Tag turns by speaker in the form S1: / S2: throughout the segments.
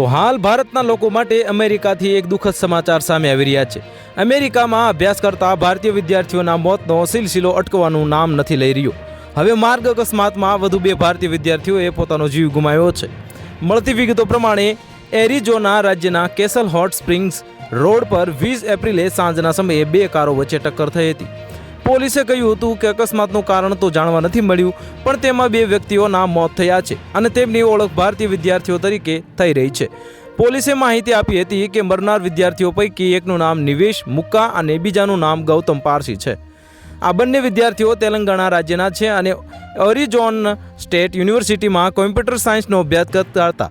S1: તો હાલ ભારતના લોકો માટે અમેરિકાથી એક દુઃખદ સમાચાર સામે આવી રહ્યા છે. અમેરિકામાં અભ્યાસ કરતા ભારતીય વિદ્યાર્થીઓના મોતનો સિલસિલો અટકવાનું નામ નથી લઈ રહ્યો. હવે માર્ગ અકસ્માતમાં વધુ બે ભારતીય વિદ્યાર્થીઓએ પોતાનો જીવ ગુમાવ્યો છે. મળતી વિગતો પ્રમાણે, એરિઝોના રાજ્યના કેસલ હોટ સ્પ્રિંગ્સ રોડ પર વીસ એપ્રિલે સાંજના સમયે બે કારો વચ્ચે ટક્કર થઈ હતી. પોલીસે કહ્યું હતું કે અકસ્માતનું કારણ તો જાણવા નથી મળ્યું, પણ તેમાં બે વ્યક્તિઓના મોત થયા છે અને તેમની ઓળખ ભારતીય વિદ્યાર્થીઓ તરીકે થઈ રહી છે. પોલીસે માહિતી આપી હતી કે મરનાર વિદ્યાર્થીઓ પૈકી એકનું નામ નિવેશ મુક્કા અને બીજાનું નામ ગૌતમ પારસી છે. આ બંને વિદ્યાર્થીઓ તેલંગાણા રાજ્યના છે અને ઓરિઝોન સ્ટેટ યુનિવર્સિટીમાં કોમ્પ્યુટર સાયન્સનો અભ્યાસ કરતા હતા.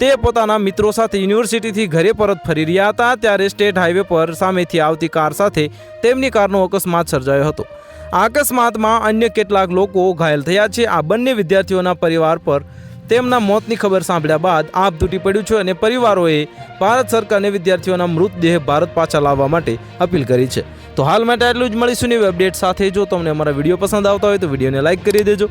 S1: તે પોતાના મિત્રો સાથે યુનિવર્સિટીથી ઘરે પરત ફરી રહ્યા હતા, ત્યારે સ્ટેટ હાઈવે પર સામેથી આવતી કાર સાથે તેમની કારનો અકસ્માત સર્જાયો હતો. અકસ્માતમાં અન્ય કેટલાક લોકો ઘાયલ થયા છે. આ બંને વિદ્યાર્થીઓના પરિવાર પર તેમના મોતની ખબર સાંભળ્યા બાદ આપ તૂટી પડ્યું છે અને પરિવારોએ ભારત સરકારને વિદ્યાર્થીઓના મૃતદેહ ભારત પાછા લાવવા માટે અપીલ કરી છે. તો હાલ માટે આટલું જ મળીશું નવી અપડેટ સાથે. જો તમને અમારા વીડિયો પસંદ આવતા હોય તો વિડીયોને લાઇક કરી દેજો.